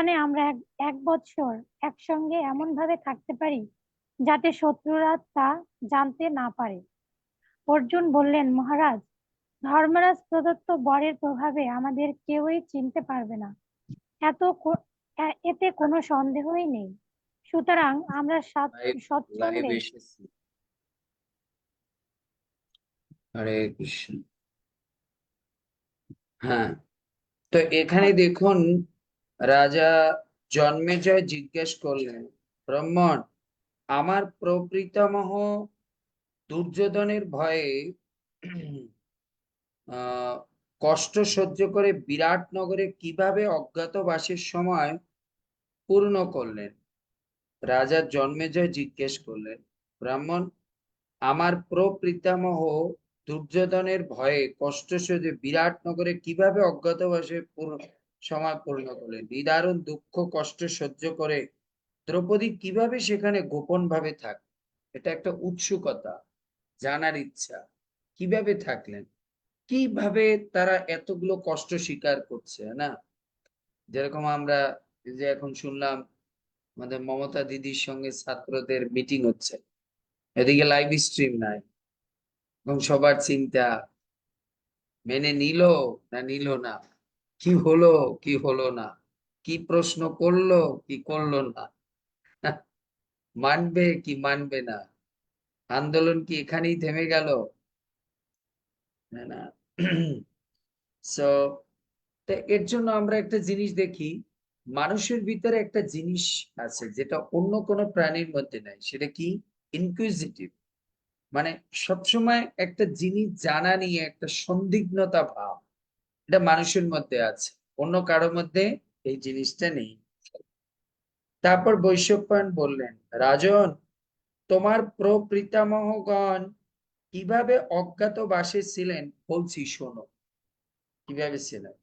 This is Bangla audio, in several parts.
সেখানে আমরা এক বছর একসঙ্গে এমন ভাবে থাকতে পারি যাতে শত্রুরা তা জানতে না পারে। অর্জুন বললেন মহারাজ ধর্মরাজ প্রদত্ত বরের প্রভাবে আমাদের কেউই চিনতে পারবে না। এত এতে কোনো সন্দেহই নেই। সুতরাং আমরা সৎসঙ্গে হরে কৃষ্ণ। হ্যাঁ তো এখানে দেখুন রাজা জন্মেজয় জিজ্ঞেস করলেন, ব্রাহ্মণ, আমার প্রপিতামহ দুর্যোধনের ভয়ে কষ্ট সহ্য করে বিরাট নগরে কীভাবে অজ্ঞাতবাসের সময় পূর্ণ করলেন? রাজা জন্মেজয় জিজ্ঞেস করলেন, ব্রাহ্মণ, আমার প্রপিতামহ দুর্যোধনের ভয়ে কষ্ট সহ্য বিরাট নগরে কীভাবে অজ্ঞাতবাসে পূর্ণ সময় পূর্ণ করলেন নিদারুণ দুঃখ, কষ্ট সহ্য করে দ্রৌপদী কীভাবে সেখানে গোপন ভাবে থাক, এটা একটা উৎসুকতা, জানার ইচ্ছা। কীভাবে থাকলেন? কীভাবে তারা এতগুলো কষ্ট স্বীকার করছে, না? যেরকম আমরা যে এখন শুনলাম, আমাদের মমতা দিদির সঙ্গে ছাত্রদের মিটিং হচ্ছে। এদিকে লাইভ স্ট্রিম নাই, এবং সবার চিন্তা, মেনে নিল না নিল না? কি হলো কি হলো না? কি প্রশ্ন করল, কি করল না? মানবে কি মানবে না? আন্দোলন কি এখানেই থেমে গেল? না সো এর জন্য আমরা একটা জিনিস দেখি, মানুষের ভিতরে একটা জিনিস আছে যেটা অন্য কোনো প্রাণীর মধ্যে নাই, সেটা কি? ইনকুইজিটিভ মানে সবসময় একটা জিনিস জানা নিয়ে একটা সন্দিগ্ধতা ভাব। এটা মানুষের মধ্যে আছে। অন্য কারোর মধ্যে এই জিনিসটা নেই। তারপর বৈশ্যপায়ন বললেন, রাজন, তোমার প্রপিতামহগণ কীভাবে অজ্ঞাতবাসে ছিলেন বলছি শোনো। কীভাবে ছিলেন?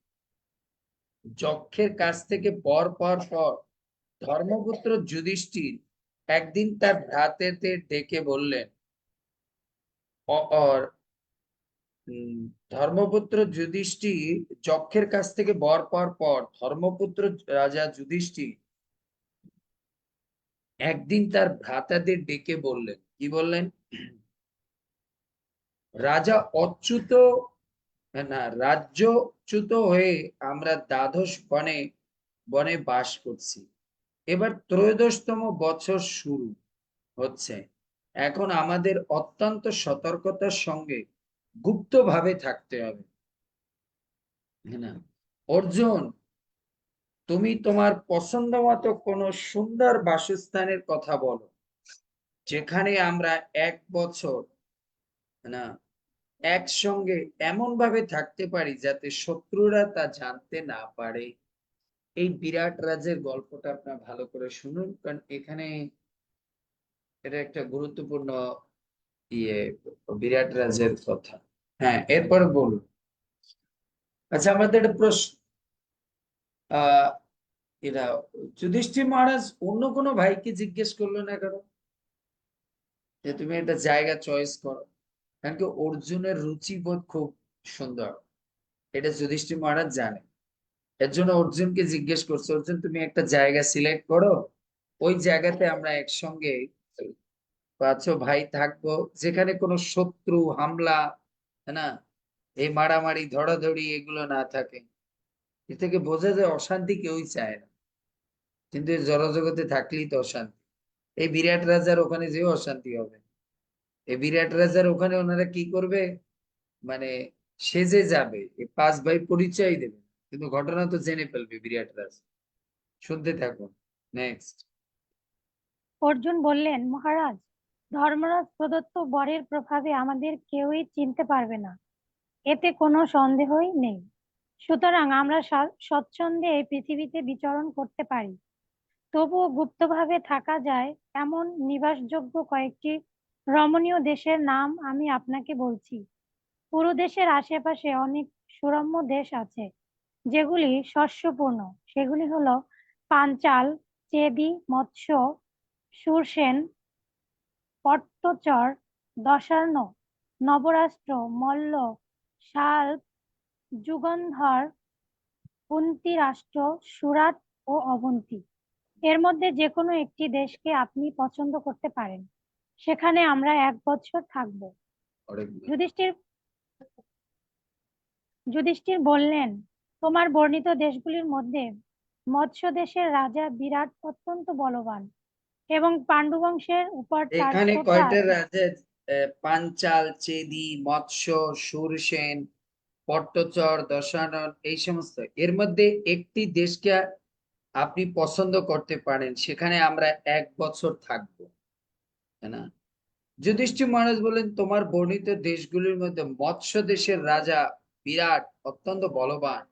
যক্ষের কাছ থেকে পর পর পর ধর্মপুত্র যুধিষ্ঠির একদিন তার ভ্রাতেতে ডেকে বললেন ধর্মপুত্র যুধিষ্ঠির যক্ষের কাছ থেকে বর পর পর ধর্মপুত্র রাজা যুধিষ্ঠির একদিন তার ভ্রাতাদের ডেকে বললেন, কি বললেন? রাজা অচ্যুত, না, রাজ্যচ্যুত হয়ে আমরা দ্বাদশ বনে বনে বাস করছি। এবার ত্রয়োদশতম বছর শুরু হচ্ছে। এখন আমাদের অত্যন্ত সতর্কতার সঙ্গে গুপ্তভাবে থাকতে হবে। না? অর্জুন, তুমি তোমার পছন্দ মতো কোন সুন্দর বাসস্থানের কথা বলো, যেখানে আমরা এক বছর না, একসঙ্গে এমন ভাবে থাকতে পারি যাতে শত্রুরা তা জানতে না পারে। এই বিরাট রাজের গল্পটা আপনার ভালো করে শুনুন, কারণ এখানে এটা একটা গুরুত্বপূর্ণ ইয়ে বিরাট রাজের কথা। হ্যাঁ এরপর বলুন। আচ্ছা আমাদের প্রশ্ন। এরা যুধিষ্ঠির মহারাজ অন্য কোনো ভাইকে জিজ্ঞেস করল না কেন? যে তুমি একটা জায়গা চয়েস করো। কারণ কি অর্জুনের রুচিবোধ খুব সুন্দর। এটা যুধিষ্ঠির মহারাজ জানে। এর জন্য অর্জুনকে জিজ্ঞেস করছে, অর্জুন, তুমি একটা জায়গা সিলেক্ট করো। ওই জায়গাতে আমরা একসঙ্গে পাঁচ ভাই থাকব। যেখানে কোনো শত্রু, হামলা না? এই মারামারি, ধরাধরি এগুলো না থাকে। এ থেকে বোঝা যায় অশান্তি কেউই চায় না। কিন্তু এই জড়জগতে থাকলেই তো অশান্তি। এই বিরাট রাজার ওখানে যেও অশান্তি হবে। এই বিরাট রাজার ওখানে ওনারা কি করবে? মানে সেজে যাবে এই পাঁচ ভাই পরিচয় দেবে। কিন্তু ঘটনা তো জেনে ফেলবে বিরাট রাজ। শুনতে থাকুন। নেক্সট অর্জুন বললেন, মহারাজ ধর্মরাজ প্রদত্ত বরের প্রভাবে আমাদের কেউই চিনতে পারবে না। এতে কোনো সন্দেহই নেই। সুতরাং আমরা স্বচ্ছন্দে এই পৃথিবীতে বিচরণ করতে পারি। তবুও গুপ্তভাবে থাকা যায় এমন নিবাসযোগ্য কয়েকটি রমণীয় দেশের নাম আমি আপনাকে বলছি। পুরো দেশের আশেপাশে অনেক সুরম্য দেশ আছে, যেগুলি শস্যপূর্ণ। সেগুলি হলো পাঞ্চাল চেদি মৎস্য, সুরসেন পট্টচর দশার্ণ নবরাষ্ট্র মল্ল শাল যুগন্ধর কুন্তি রাষ্ট্র সুরাট ও অবন্তী। এর মধ্যে যে কোনো একটি দেশকে আপনি পছন্দ করতে পারেন। সেখানে আমরা এক বছর থাকব। যুধিষ্ঠির যুধিষ্ঠির বললেন তোমার বর্ণিত দেশগুলির মধ্যে মৎস্য দেশের রাজা বিরাট অত্যন্ত বলবান। এবং পাণ্ডু বংশের উপর এখানে কয়টা। রাজা পাঞ্চাল চেদি মৎস্য সুরসেন পট্টচর দশানন এই সমস্ত। এর মধ্যে একটি দেশকে আপনি পছন্দ করতে পারেন সেখানে আমরা এক বছর থাকব। না? যুধিষ্ঠির মহারাজ বলেন তোমার বর্ণিত দেশগুলির মধ্যে মৎস্য দেশের রাজা বিরাট অত্যন্ত বলবান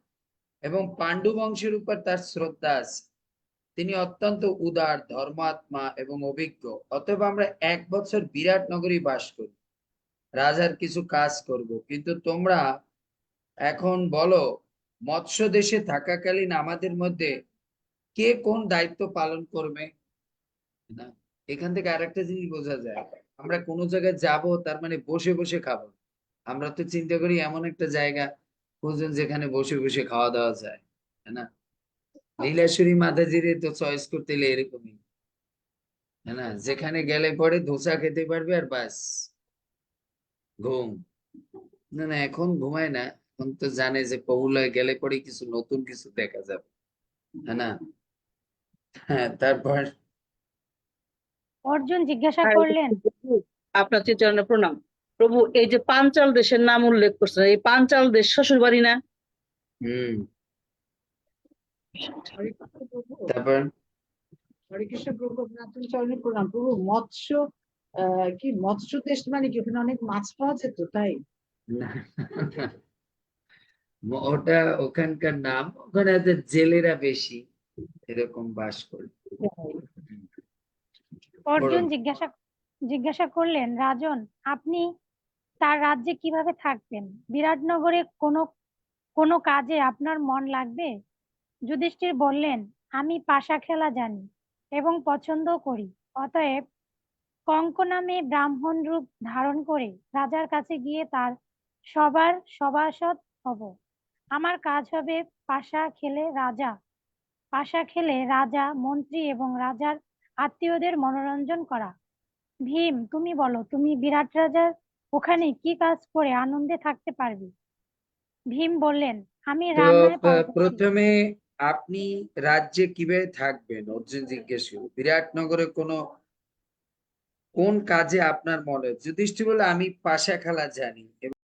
এবং পাণ্ডু বংশের উপর তার শ্রদ্ধা আছে। তিনি অত্যন্ত উদার, ধর্মাত্মা এবং অভিজ্ঞ। অতএব আমরা এক বছর বিরাট নগরী বাস করি। রাজার কিছু কাজ করব। কিন্তু তোমরা এখন বলো মৎস্য দেশে থাকাকালীন আমাদের মধ্যে কে কোন দায়িত্ব পালন করবে? না, এখান থেকে আরেকটা জিনিস বোঝা যায়। আমরা কোনো জায়গায় যাব, তার মানে বসে বসে খাব। আমরা তো চিন্তা করি এমন একটা জায়গা, খুঁজুন যেখানে বসে বসে খাওয়া দাওয়া যায় না? লীলাশ্বরী মাতাজিরে তো চয়েস করতে এলে এরকমই। না যেখানে গেলে পরে ধোসা খেতে পারবে আর বাস। ঘুম। না না এখন ঘুমায় না। এখন তো জানে যে পৌলায় গেলে পরে কিছু নতুন কিছু দেখা যাবে। না হ্যাঁ তারপর? অর্জুন জিজ্ঞাসা হ্যাঁ, করলেন। আপনার চিত্রায়নে প্রণাম। প্রভু এই যে পাঞ্চাল দেশের নাম উল্লেখ করছেন এই পাঞ্চাল দেশ শ্বশুর বাড়ি না? হম। তারপর? হরে প্রভু আপনার চরণে প্রণাম প্রভু মৎস্য কি মৎস্য দেশ মানে কি ওখানে অনেক মাছ পাওয়া যেত তাই ওটা ওখানকার নাম ওখানে জেলেরা বেশি এরকম বাস করে। অর্জুন জিজ্ঞাসা জিজ্ঞাসা করলেন রাজন আপনি তার রাজ্যে কীভাবে থাকবেন? বিরাটনগরে কোনো কোনো কাজে আপনার মন লাগবে? যুধিষ্ঠির বললেন আমি পাশা খেলা জানি এবং পছন্দ করি। অতএব কঙ্ক নামে ব্রাহ্মণ রূপ ধারণ করে রাজার কাছে গিয়ে তার সবার সভাসদ হব। আমার কাজ হবে পাশা খেলে রাজা পাশা খেলে রাজা মন্ত্রী এবং রাজার আত্মীয়দের মনোরঞ্জন করা। ভীম তুমি বলো তুমি বিরাট রাজার ওখানে কি কাজ করে আনন্দে থাকতে পারবে? ভীম বললেন আমি রান্নায় প্রথমে আপনি রাজ্যে কীভাবে থাকবেন? অর্জুন জিজ্ঞেস করল। বিরাটনগরে কোনো, কোন কাজে আপনার মনে? যুধিষ্ঠির বলে আমি পাশা খেলা জানি।